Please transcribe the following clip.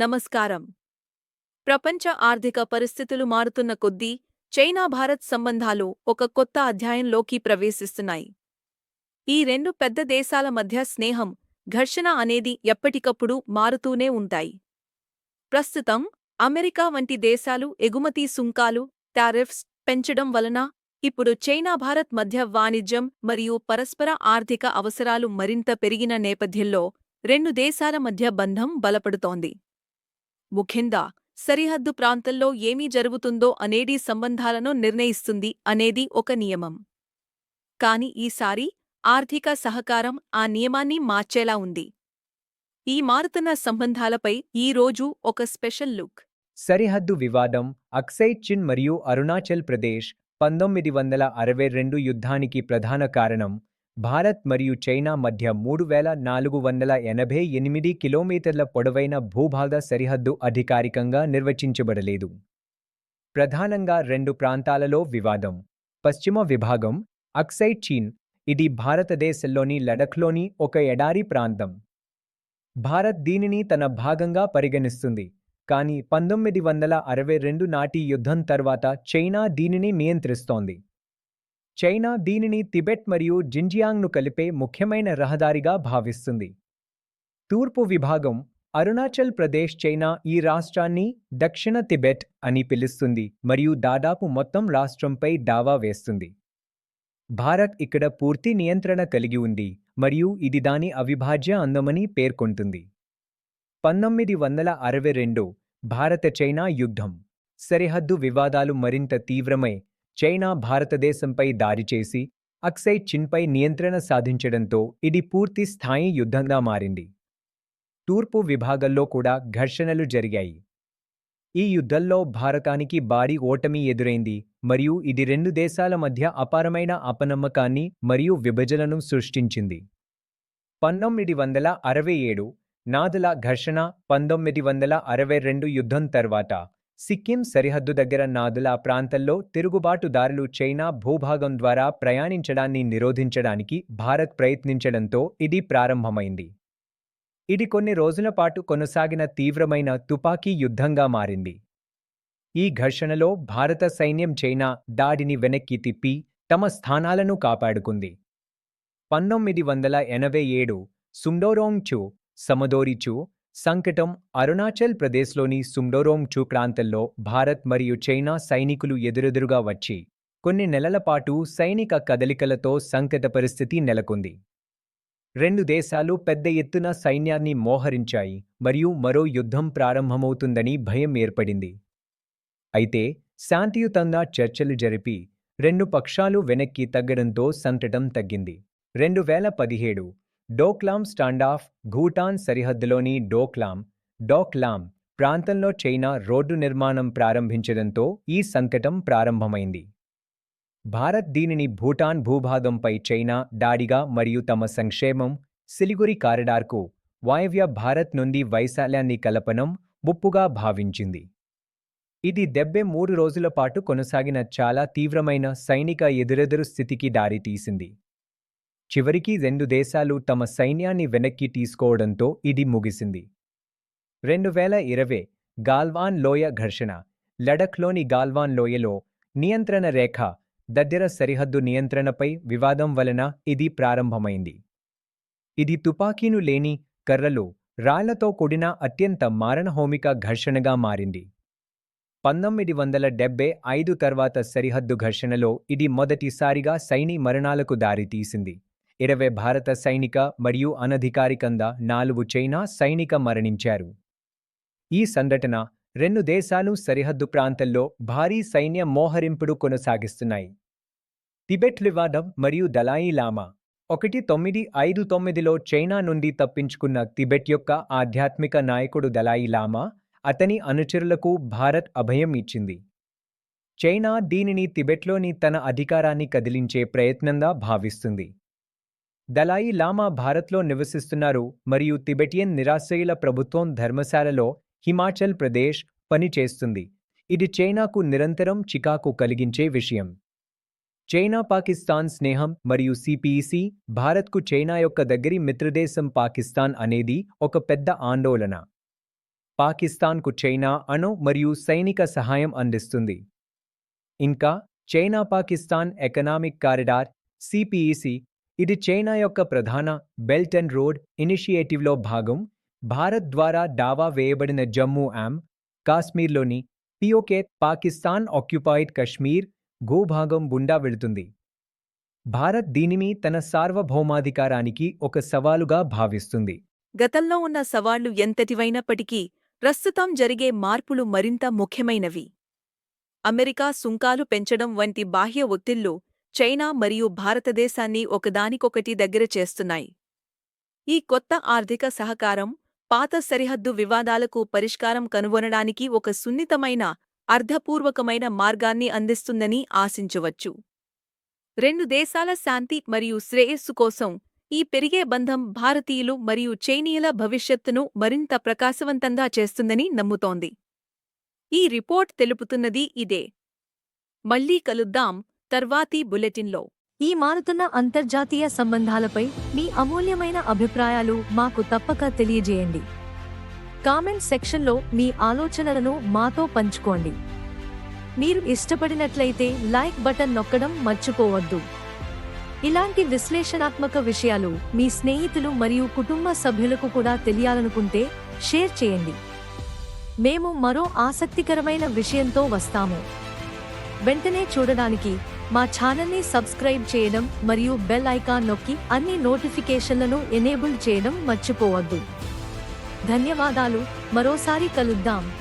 నమస్కారం. ప్రపంచ ఆర్థిక పరిస్థితులు మారుతున్న కొద్దీ చైనా భారత్ సంబంధాలు ఒక కొత్త అధ్యాయంలోకి ప్రవేశిస్తున్నాయి. ఈ రెండు పెద్ద దేశాల మధ్య స్నేహం ఘర్షణ అనేది ఎప్పటికప్పుడు మారుతూనే ఉంటాయి. ప్రస్తుతం అమెరికా వంటి దేశాలు ఎగుమతి సుంకాలు టారిఫ్స్ పెంచడం వలన ఇప్పుడు చైనా భారత్ మధ్య వాణిజ్యం మరియు పరస్పర ఆర్థిక అవసరాలు మరింత పెరిగిన నేపథ్యంలో రెండు దేశాల మధ్య బంధం బలపడుతోంది. ముఖ్యంగా సరిహద్దు ప్రాంతంలో ఏమీ జరుగుతుందో అనేది సంబంధాలను నిర్ణయిస్తుంది అనేది ఒక నియమం. కాని ఈసారి ఆర్థిక సహకారం ఆ నియమాన్ని మార్చేలా ఉంది. ఈ మారుతున్న సంబంధాలపై ఈ రోజు ఒక స్పెషల్ లుక్. సరిహద్దు వివాదం అక్సై చిన్ మరియు అరుణాచల్ ప్రదేశ్ పంతొమ్మిది వందల అరవై రెండు యుద్ధానికి ప్రధాన కారణం భారత్ మరియు చైనా మధ్య మూడు వేల నాలుగు వందల ఎనభై ఎనిమిది కిలోమీటర్ల పొడవైన భూభాగ సరిహద్దు అధికారికంగా నిర్వచించబడలేదు. ప్రధానంగా రెండు ప్రాంతాలలో వివాదం. పశ్చిమ విభాగం అక్సై చీన్ ఇది భారతదేశంలోని లడఖ్లోని ఒక ఎడారి ప్రాంతం. భారత్ దీనిని తన భాగంగా పరిగణిస్తుంది. కానీ పంతొమ్మిది వందల అరవై రెండు నాటి యుద్ధం తర్వాత చైనా దీనిని నియంత్రిస్తోంది. చైనా దీనిని తిబెట్ మరియు జింజియాంగ్ను కలిపే ముఖ్యమైన రహదారిగా భావిస్తుంది. తూర్పు విభాగం అరుణాచల్ ప్రదేశ్ చైనా ఈ రాష్ట్రాన్ని దక్షిణ తిబెట్ అని పిలుస్తుంది మరియు దాదాపు మొత్తం రాష్ట్రంపై దావా వేస్తుంది. భారత్ ఇక్కడ పూర్తి నియంత్రణ కలిగి ఉంది మరియు ఇది దాని అవిభాజ్య అందమని పేర్కొంటుంది. పంతొమ్మిది వందల అరవై రెండు భారత చైనా యుద్ధం. సరిహద్దు వివాదాలు మరింత తీవ్రమై చైనా భారతదేశంపై దారి చేసి అక్సై చిన్పై నియంత్రణ సాధించడంతో ఇది పూర్తి స్థాయి యుద్ధంగా మారింది. తూర్పు విభాగంలో కూడా ఘర్షణలు జరిగాయి. ఈ యుద్ధంలో భారతానికి భారీ ఓటమి ఎదురైంది మరియు ఇది రెండు దేశాల మధ్య అపారమైన అపనమ్మకాన్ని మరియు విభజనను సృష్టించింది. పంతొమ్మిది వందల అరవై ఏడు నాదుల ఘర్షణ పంతొమ్మిది వందల అరవై రెండు యుద్ధం తర్వాత సిక్కిం సరిహద్దు దగ్గర నాదుల ప్రాంతంలో తిరుగుబాటుదారులు చైనా భూభాగం ద్వారా ప్రయాణించడాన్ని నిరోధించడానికి భారత్ ప్రయత్నించడంతో ఇది ప్రారంభమైంది. ఇది కొన్ని రోజుల పాటు కొనసాగిన తీవ్రమైన తుపాకీ యుద్ధంగా మారింది. ఈ ఘర్షణలో భారత సైన్యం చైనా దాడిని వెనక్కి తిప్పి తమ స్థానాలను కాపాడుకుంది. పంతొమ్మిది వందల ఎనభై ఏడు సుండోరోంగ్చు సమదోరిచు సంకటం అరుణాచల్ ప్రదేశ్లోని సుండోరోంగ్ చు ప్రాంతంలో భారత్ మరియు చైనా సైనికులు ఎదురెదురుగా వచ్చి కొన్ని నెలల పాటు సైనిక కదలికలతో సంకట పరిస్థితి నెలకొంది. రెండు దేశాలు పెద్ద ఎత్తున సైన్యాన్ని మోహరించాయి మరియు మరో యుద్ధం ప్రారంభమవుతుందని భయం ఏర్పడింది. అయితే శాంతియుతంగా చర్చలు జరిపి రెండు పక్షాలు వెనక్కి తగ్గడంతో సంతటం తగ్గింది. రెండు వేల పదిహేడు డోక్లాం స్టాండాఫ్ భూటాన్ సరిహద్దులోని డోక్లాం డోక్లాం ప్రాంతంలో చైనా రోడ్డు నిర్మాణం ప్రారంభించడంతో ఈ సంకటం ప్రారంభమైంది. భారత్ దీనిని భూటాన్ భూభాగంపై చైనా దాడిగా మరియు తమ సంక్షేమం సిలిగురి కారిడార్కు వాయవ్య భారత్ నుండి వైశాల్యాన్ని కలపనం ముప్పుగా భావించింది. ఇది డెబ్బై మూడు రోజుల పాటు కొనసాగిన చాలా తీవ్రమైన సైనిక ఎదురెదురు స్థితికి దారితీసింది. చివరికి రెండు దేశాలు తమ సైన్యాన్ని వెనక్కి తీసుకోవడంతో ఇది ముగిసింది. రెండు వేల ఇరవై గాల్వాన్ లోయ ఘర్షణ లడఖ్లోని గాల్వాన్ లోయలో నియంత్రణ రేఖ దగ్గర సరిహద్దు నియంత్రణపై వివాదం వలన ఇది ప్రారంభమైంది. ఇది తుపాకీను లేని కర్రలు రాళ్ళతో కూడిన అత్యంత మారణహోమిక ఘర్షణగా మారింది. పంతొమ్మిది వందల డెబ్బై ఐదు తర్వాత సరిహద్దు ఘర్షణలో ఇది మొదటిసారిగా సైని మరణాలకు దారితీసింది. ఇరవై భారత సైనిక మరియు అనధికారికంగా నాలుగు చైనా సైనిక మరణించారు. ఈ సంఘటన రెండు దేశాలు సరిహద్దు ప్రాంతంలో భారీ సైన్య మోహరింపుడు కొనసాగిస్తున్నాయి. టిబెట్ వివాదం మరియు దలాయి లామా ఒకటి తొమ్మిది ఐదు తొమ్మిదిలో చైనా నుండి తప్పించుకున్న టిబెట్ యొక్క ఆధ్యాత్మిక నాయకుడు దలాయి లామా అతని అనుచరులకు భారత్ అభయం ఇచ్చింది. చైనా దీనిని టిబెట్లోని తన అధికారాన్ని కదిలించే ప్రయత్నంగా భావిస్తుంది. దలాయి లామా భారత్లో నివసిస్తున్నారు మరియు తిబెటియన్ నిరాశ్రయుల ప్రభుత్వం ధర్మశాలలో హిమాచల్ ప్రదేశ్ పనిచేస్తుంది. ఇది చైనాకు నిరంతరం చికాకు కలిగించే విషయం. చైనా పాకిస్తాన్ స్నేహం మరియు సిపిఈసి భారత్కు చైనా యొక్క దగ్గరి మిత్రదేశం పాకిస్తాన్ అనేది ఒక పెద్ద ఆందోళన. పాకిస్తాన్కు చైనా అణు మరియు సైనిక సహాయం అందిస్తుంది. ఇంకా China Pakistan economic corridor CPEC ఇది చైనా యొక్క ప్రధాన బెల్ట్ అండ్ రోడ్ ఇనిషియేటివ్లో భాగం. భారత్ ద్వారా దావా వేయబడిన జమ్మూ ఆమ్ కాశ్మీర్లోని పియోకే పాకిస్తాన్ ఆక్యుపైడ్ కశ్మీర్ భూభాగం గుండా వెళుతుంది. భారత్ దీనిని తన సార్వభౌమాధికారానికి ఒక సవాలుగా భావిస్తుంది. గతంలో ఉన్న సవాళ్ళు ఎంతటివైనప్పటికీ ప్రస్తుతం జరిగే మార్పులు మరింత ముఖ్యమైనవి. అమెరికా సుంకాలు పెంచడం వంటి బాహ్య ఒత్తిళ్ళు చైనా మరియు భారతదేశాన్ని ఒకదానికొకటి దగ్గర చేస్తున్నాయి. ఈ కొత్త ఆర్థిక సహకారం పాత సరిహద్దు వివాదాలకు పరిష్కారం కనుగొనడానికి ఒక సున్నితమైన అర్ధపూర్వకమైన మార్గాన్ని అందిస్తుందని ఆశించవచ్చు. రెండు దేశాల శాంతి మరియు శ్రేయస్సు కోసం ఈ పెరిగే బంధం భారతీయులు మరియు చైనీయుల భవిష్యత్తును మరింత ప్రకాశవంతంగా చేస్తుందని నమ్ముతోంది. ఈ రిపోర్ట్ తెలుపుతున్నది ఇదే. మళ్ళీ కలుద్దాం. తర్వాతి బులెటిన్లో. ఈ మారుతున్న అంతర్జాతీయ సంబంధాలపై మీ అమూల్యమైన అభిప్రాయాలు మాకు తప్పక తెలియజేయండి. కామెంట్ సెక్షన్లో మీ ఆలోచనలను మాతో పంచుకోండి. మీరు ఇష్టపడినట్లయితే లైక్ బటన్ నొక్కడం మర్చిపోవద్దు. ఇలాంటి విశ్లేషణాత్మక విషయాలు మీ స్నేహితులు మరియు కుటుంబ సభ్యులకు కూడా తెలియాలనుకుంటే షేర్ చేయండి. మేము మరో ఆసక్తికరమైన విషయంతో వస్తాము. వెంటనే చూడడానికి మా ఛానల్ని సబ్స్క్రైబ్ చేయడం మరియు బెల్ ఐకాన్ నొక్కి అన్ని నోటిఫికేషన్లను ఎనేబుల్ చేయడం మర్చిపోవద్దు. ధన్యవాదాలు. మరోసారి కలుద్దాం.